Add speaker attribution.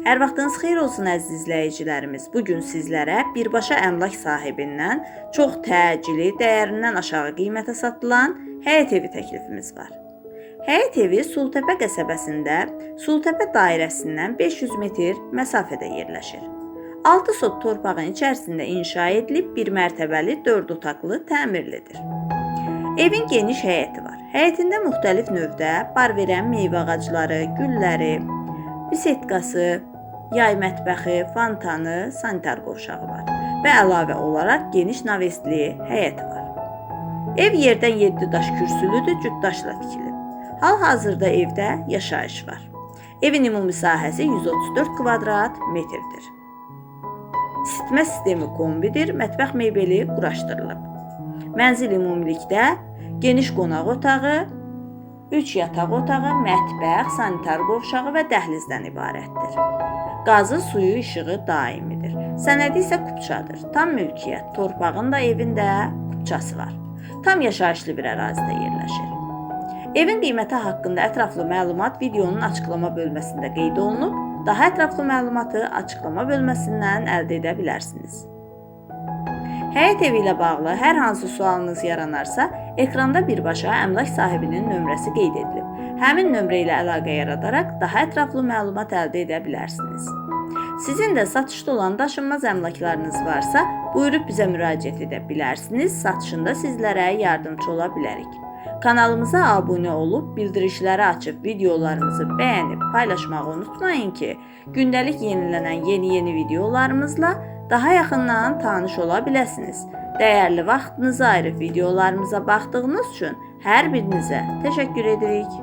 Speaker 1: Hər vaxtınız xeyir olsun əziz izləyicilərimiz. Bu gün sizlərə birbaşa əmlak sahibindən çox təcili, dəyərindən aşağı qiymətə satılan həyət evi təklifimiz var. Həyət evi Sultəpə qəsəbəsində Sultəpə dairəsindən 500 metr məsafədə yerləşir. 6 sot torpağın içərisində inşa edilib bir mərtəbəli 4 otaqlı təmirlidir. Evin geniş həyəti var. Həyətində müxtəlif növdə bar verən meyvə ağacları, gülləri, bisetkası, yay mətbəxi, fontanı, sanitar qovşağı var və əlavə olaraq geniş navestli həyəti var. Ev yerdən 7 daş kürsülüdür, cütdaşla tikilib. Hal-hazırda evdə yaşayış var. Evin ümumi sahəsi 134 kvadrat metrdir. İsitmə sistemi kombidir, mətbəx mebeli quraşdırılıb. Mənzil ümumilikdə geniş qonaq otağı, 3 yataq otağı, mətbəx, sanitar qovşağı və dəhlizdən ibarətdir. Qazı, suyu, işığı daimidir. Sənədi isə kupçadır. Tam mülkiyyət, torpağın da evin də kupçası var. Tam yaşayışlı bir ərazidə yerləşir. Evin qiyməti haqqında ətraflı məlumat videonun açıqlama bölməsində qeyd olunub. Daha ətraflı məlumatı açıqlama bölməsindən əldə edə bilərsiniz. Həyət evi ilə bağlı hər hansı sualınız yaranarsa, ekranda birbaşa əmlak sahibinin nömrəsi qeyd edilib. Həmin nömrə ilə əlaqə yaradaraq daha ətraflı məlumat əldə edə bilərsiniz. Sizin də satışda olan daşınmaz əmlaklarınız varsa, buyurub bizə müraciət edə bilərsiniz. Satışında sizlərə yardımçı ola bilərik. Kanalımıza abunə olub, bildirişləri açıb, videolarımızı bəyənib, paylaşmağı unutmayın ki, gündəlik yenilənən yeni-yeni videolarımızla daha yaxından tanış ola biləsiniz. Dəyərli vaxtınızı ayırıb videolarımıza baxdığınız üçün hər birinizə təşəkkür edirik.